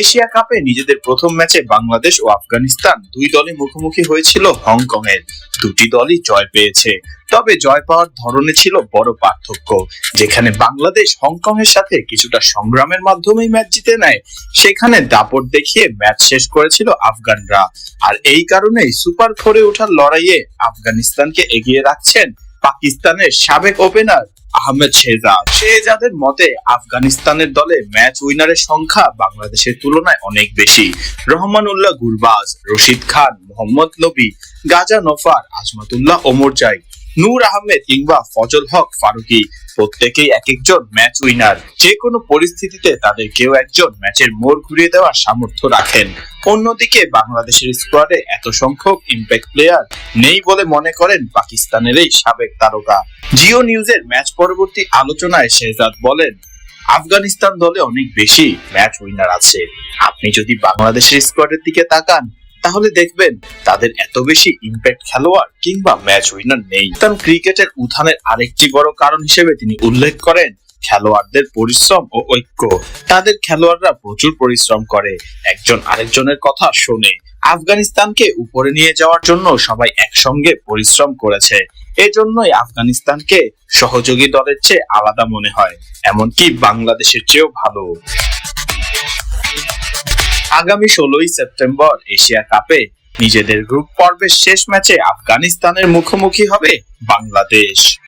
Asia কাপে নিজেদের প্রথম ম্যাচে বাংলাদেশ ও আফগানিস্তান দুই দলে মুখোমুখি হয়েছিল হংকং এর দুটি দলই জয় পেয়েছে। তবে জয় পাওয়ার ধরনে ছিল বড় পার্থক্য। যেখানে বাংলাদেশ হংকং এর সাথে কিছুটা সংগ্রামের মাধ্যমেই ম্যাচ জিতে নেয়, সেখানে দাপট দেখিয়ে ম্যাচ শেষ করেছিল আফগানরা। আর এই কারণেই সুপার ফোরে ওঠার লড়াইয়ে আফগানিস্তানকে এগিয়ে রাখছেন পাকিস্তানের সাবেক ওপেনার আহমেদ শেহজাদ। শেহজাদের মতে, আফগানিস্তানের দলে ম্যাচ উইনারের সংখ্যা বাংলাদেশের তুলনায় অনেক বেশি। রহমানুল্লাহ গুরবাজ, রশিদ খান, মোহাম্মদ নবী, গাজা নফার, আজমাতুল্লাহ ওমরজাই নূর আহমেদ কিংবা ফজল হক ফারুকি। প্রত্যেকেই এক একজন ম্যাচ উইনার যে কোনো পরিস্থিতিতে তাদের কেউ একজন ম্যাচের মোড় ঘুরিয়ে দেওয়ার সামর্থ্য রাখেন। অন্যদিকে বাংলাদেশের স্কোয়াডে এত সংখ্যক ইম্প্যাক্ট প্লেয়ার নেই বলে মনে করেন পাকিস্তানের এই সাবেক তারকা। জিও নিউজের ম্যাচ পরবর্তী আলোচনায় শেহজাদ বলেন, আফগানিস্তান দলে অনেক বেশি ম্যাচ উইনার আছে। আপনি যদি বাংলাদেশের স্কোয়াডের দিকে তাকান তাহলে দেখবেন তাদের এত বেশি ইম্প্যাক্ট খেলোয়াড় কিংবা ম্যাচ উইনার নেই। তার ক্রিকেটের উত্থানের আরেকটি বড় কারণ হিসেবে তিনি উল্লেখ করেন খেলোয়াড়দের পরিশ্রম ও ঐক্য। তাদের খেলোয়াড়রা প্রচুর পরিশ্রম করে। একজন আরেকজনের কথা শোনে। আফগানিস্তানকে উপরে নিয়ে যাওয়ার জন্য সবাই একসঙ্গে পরিশ্রম করেছে। এজন্যই আফগানিস্তানকে সহযোগী দলের চেয়ে আলাদা মনে হয়। এমনকি বাংলাদেশের চেয়েও ভালো। আগামী ষোলোই সেপ্টেম্বর এশিয়া কাপে নিজেদের গ্রুপ পর্বের শেষ ম্যাচে আফগানিস্তানের মুখোমুখি হবে বাংলাদেশ।